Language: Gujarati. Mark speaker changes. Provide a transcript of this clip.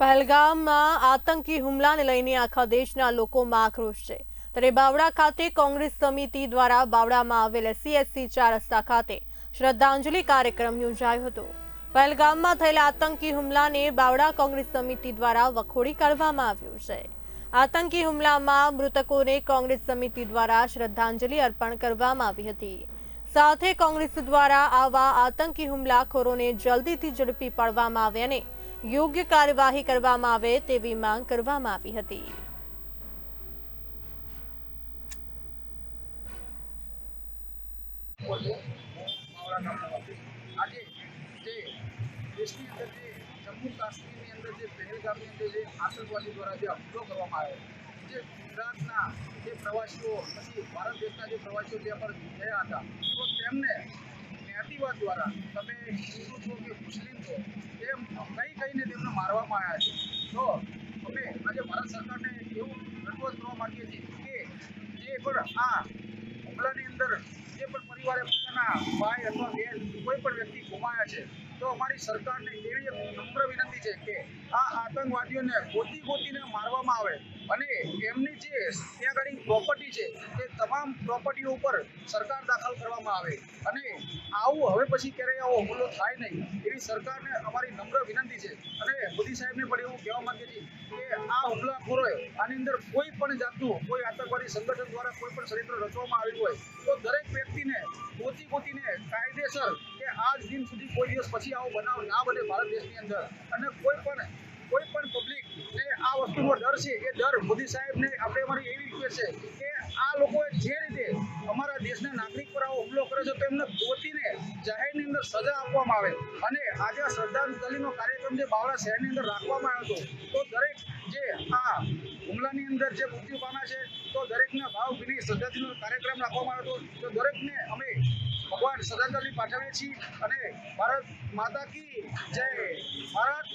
Speaker 1: પહેલગામમાં આતંકી હુમલાને લઈને આખા દેશના લોકોમાં આક્રોશ છે. ત્યારે બાવડા ખાતે કોંગ્રેસ સમિતિ દ્વારા બાવડામાં આવેલ સીએસસી એસસી ચાર રસ્તા ખાતે શ્રદ્ધાંજલિ કાર્યક્રમ યોજાયો હતો. પહેલગામમાં થયેલા આતંકી હુમલાને બાવડા કોંગ્રેસ સમિતિ દ્વારા વખોડી કાઢવામાં આવ્યું છે. આતંકી હુમલામાં મૃતકોને કોંગ્રેસ સમિતિ દ્વારા શ્રદ્ધાંજલિ અર્પણ કરવામાં આવી હતી. સાથે કોંગ્રેસ દ્વારા આવા આતંકી હુમલાખોરોને જલ્દીથી ઝડપી પાડવામાં આવે અને યોગ્ય કાર્યવાહી કરવામાં આવે તેવી માંગ કરવામાં આવી હતી.
Speaker 2: અંદર જે કરવામાં આવ્યો, જે ગુજરાતના જે પ્રવાસીઓ, પછી ભારત દેશના જે પ્રવાસીઓ ત્યાં પર ગયા હતા, તો તેમને જ્ઞાતિવાદ દ્વારા તમે હિન્દુ છો કે મુસ્લિમ છો, એમ કઈ કહીને તેમને મારવામાં આવ્યા છે. તો અમે આજે ભારત સરકારને એવું રજૂઆત કરવા માંગીએ છીએ કે જે પણ આ હુમલાની અંદર જે પણ પરિવારે પોતાના ભાઈ અથવા બેન, કોઈ પણ વ્યક્તિ ગુમાયા છે, તો અમારી સરકારને એવી એક નમ્ર વિનંતી છે કે આ આતંકવાદીઓને ગોતી ગોતીને મારવામાં આવે. અને એમની જે ત્યાં આગળ પ્રોપર્ટી છે તે તમામ પ્રોપર્ટીઓ ઉપર સરકાર દાખલ કરવામાં આવે. અને આવું હવે પછી ક્યારેય આવો હુમલો થાય નહીં, એવી સરકારને અમારી નમ્ર વિનંતી છે. અને મોદી સાહેબને પણ એવું કહેવા માંગે છે કે આ હુમલાખોરોએ આની અંદર કોઈ પણ જાતનું, કોઈ આતંકવાદી સંગઠન દ્વારા કોઈ પણ ષડયંત્ર રચવામાં આવ્યું હોય, તો દરેક વ્યક્તિને કાયદેસર કે આજ દિન સુધી કોઈ દિવસ પછી આવો બનાવ ના બને ભારત દેશની અંદર. અને કોઈ પણ કોઈ પણ પબ્લિક ને આ વસ્તુનો ડર છે, એ ડર મોદી સાહેબને આપણે અમારી એવી રિક્વેસ્ટ છે કે આ લોકોએ જે રીતે અમારા દેશના નાગરિક પર આવો હુમલો કર્યો છે, તો એમને ગોતીને જાહેરની અંદર સજા આપવામાં આવે. અને આજે શ્રદ્ધાંજલિનો કાર્યક્રમ જે બાવળા શહેરની અંદર રાખવામાં આવ્યો હતો, તો દરેક જે આ હુમલાની અંદર જે મૃત્યુ પામ્યા છે, તો દરેકના ભાવભીની શ્રદ્ધાંજલિનો કાર્યક્રમ રાખવામાં આવ્યો હતો. તો દરેકને અમે શ્રદ્ધાંજલિ પાઠવીએ છીએ અને ભારત માતા કી જય. ભારત